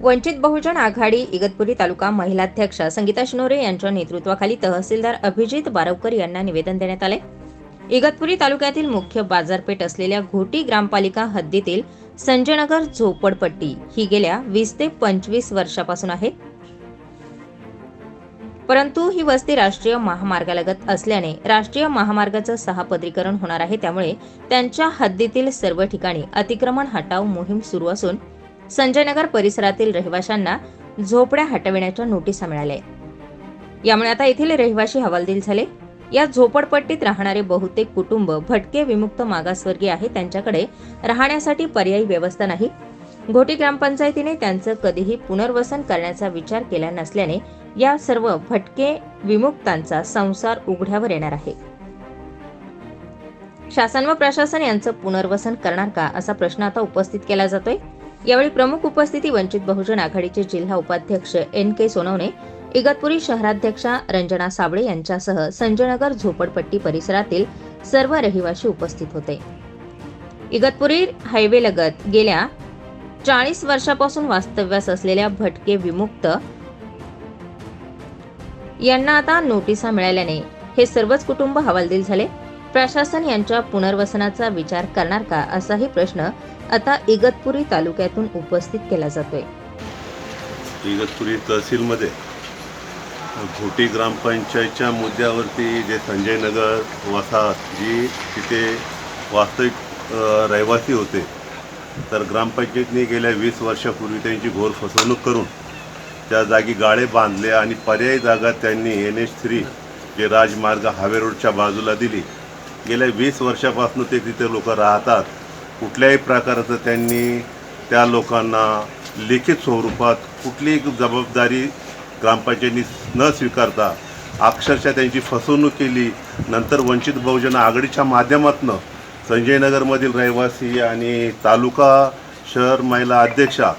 वंचित बहुजन आघाडी इगतपुरी तालुका महिलाध्यक्ष संगीता शिनोरे यांच्या नेतृत्वाखाली तहसीलदार अभिजित बारवकर यांना निवेदन देण्यात आले. इगतपुरी तालुक्यातील मुख्य बाजारपेठ असलेल्या घोटी ग्रामपालिका हद्दीतील संजयनगर झोपडपट्टी ही गेल्या वीस ते पंचवीस वर्षापासून आहे. परंतु ही वस्ती राष्ट्रीय महामार्गालगत असल्याने राष्ट्रीय महामार्गाचं सहा पदरीकरण होणार आहे त्यामुळे त्यांच्या हद्दीतील सर्व ठिकाणी अतिक्रमण हटाव मोहीम सुरू असून संजयनगर परिसरातील रहिवाशांना झोपड्या हटविण्याच्या नोटिसा मिळाल्या. यामुळे आता येथील रहिवाशी हवालदिल झाले. या झोपडपट्टीत राहणारे बहुतेक कुटुंब भटके विमुक्त मागासवर्गीय आहे. त्यांच्याकडे राहण्यासाठी पर्यायी व्यवस्था नाही. घोटी ग्रामपंचायतीने त्यांचं कधीही पुनर्वसन करण्याचा विचार केला नसल्याने या सर्व भटके विमुक्तांचा संसार उघड्यावर येणार आहे. शासन व प्रशासन यांचं पुनर्वसन करणार का असा प्रश्न आता उपस्थित केला जातोय. यावेळी प्रमुख उपस्थिती वंचित बहुजन आघाडीचे जिल्हा उपाध्यक्ष एन के सोनवणे इगतपुरी शहराध्यक्षा रंजना साबळे यांच्यासह संजयनगर झोपडपट्टी परिसरातील सर्व रहिवासी उपस्थित होते. इगतपुरी हायवे लगत गेल्या चाळीस वर्षापासून वास्तव्यास असलेल्या भटके विमुक्त यांना आता नोटिसा मिळाल्याने हे सर्वच कुटुंब हवालदिल झाले. प्रशासन यांच्या पुनर्वसनाचा विचार करणार का असाही प्रश्न आता इगतपुरी तालुक्यातून उपस्थित केला जातोय. इगतपुरी तहसीलमध्ये घोटी ग्रामपंचायतच्या मुद्द्यावरती जे संजय नगर वसाहत जी तिथे वास्तविक रहिवासी होते तर ग्रामपंचायतीने गेल्या वीस वर्षापूर्वी त्यांची घोर फसवणूक करून त्या जागी गाळे बांधले आणि पर्यायी जागा त्यांनी एन एच थ्री जे राजमार्ग हावे रोडच्या बाजूला दिली गेल्या वीस वर्षापासून ते तिथे लोक राहतात कुठल्याही प्रकारचं त्यांनी त्या लोकांना लिखित स्वरूपात कुठलीही जबाबदारी ग्रामपंचायतीने न स्वीकारता अक्षरशः त्यांची फसवणूक केली. नंतर वंचित बहुजन आघाडीच्या माध्यमातून संजयनगरमधील रहिवासी आणि तालुका शहर महिला अध्यक्षा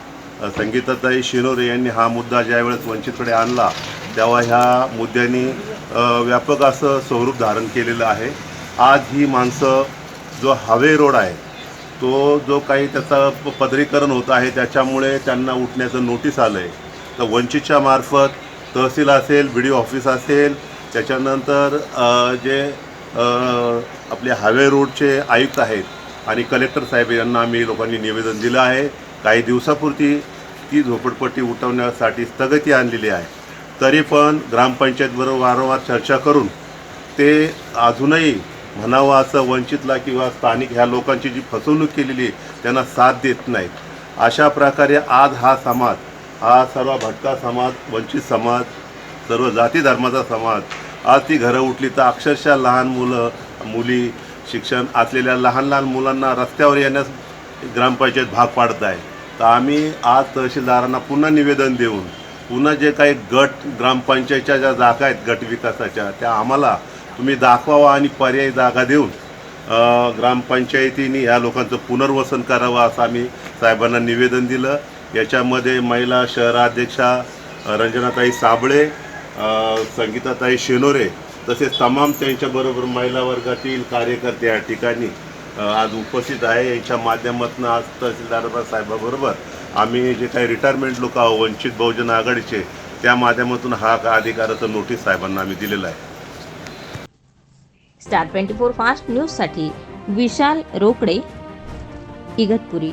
संगीताताई शिनोरे यांनी हा मुद्दा ज्यावेळेस वंचितकडे आणला तेव्हा ह्या मुद्द्यांनी व्यापक असं स्वरूप धारण केलेलं आहे. आज ही माणसं जो हावे रोड आहे तो जो काही त्याचा प- पदरीकरण होत आहे त्याच्यामुळे त्यांना उठण्याचं नोटीस आलं आहे तर वंचितच्या मार्फत तहसील असेल बी डी ऑफिस असेल त्याच्यानंतर जे आपले हायवे रोडचे आयुक्त आहेत आणि कलेक्टर साहेब यांना आम्ही लोकांनी निवेदन दिलं आहे. काही दिवसापुरती ती झोपडपट्टी उठवण्यासाठी स्थगिती आणलेली आहे. तरी पण ग्रामपंचायतबरोबर वारंवार चर्चा करून ते अजूनही म्हणावं असं वंचितला किंवा स्थानिक ह्या लोकांची जी फसवणूक केलेली आहे, त्यांना साथ देत नाहीत. अशा प्रकारे आज हा समाज हा सर्व भटका समाज वंचित समाज सर्व जाती धर्माचा समाज आज ती घरं उठली तर अक्षरशः लहान मुलं मुली शिक्षण असलेल्या लहान लहान मुलांना रस्त्यावर येण्यास ग्रामपंचायत भाग पाडत आहे. तर आम्ही आज तहसीलदारांना पुन्हा निवेदन देऊन पुन्हा जे काही गट ग्रामपंचायतच्या ज्या जागा आहेत गट विकासाच्या त्या आम्हाला तुम्ही दाखवावा आणि पर्यायी जागा देऊन ग्रामपंचायतीने ह्या लोकांचं पुनर्वसन करावं असं आम्ही साहेबांना निवेदन दिलं. याच्यामध्ये महिला शहराध्यक्षा रंजनाताई साबळे संगीताताई शेनोरे तसेच तमाम त्यांच्याबरोबर महिला वर्गातील कार्यकर्ते या ठिकाणी आज उपस्थित आहे. यांच्या माध्यमातून आज तहसीलदार साहेबाबरोबर आम्ही जे काही रिटायरमेंट लोक आहोत वंचित बहुजन आघाडीचे त्या माध्यमातून हा अधिकाराचं नोटीस साहेबांना आम्ही दिलेला आहे. स्टार ट्वेंटी फोर फास्ट न्यूजसाठी विशाल रोकडे इगतपुरी.